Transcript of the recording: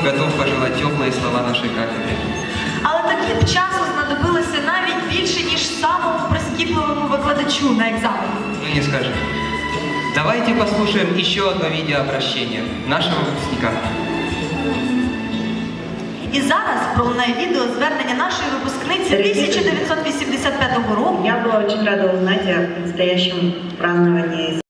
готов пожелать теплые слова нашей кафедре. Але тоді б часу знадобилося навіть більше, ніж самому прискіпливому викладачу на екзамені. Ну не скажи. Давайте послушаем еще одно видео обращения нашего выпускника. І зараз пролунає відео звернення нашої випускниці 1985 року. Я была очень рада узнать о предстоящем праздновании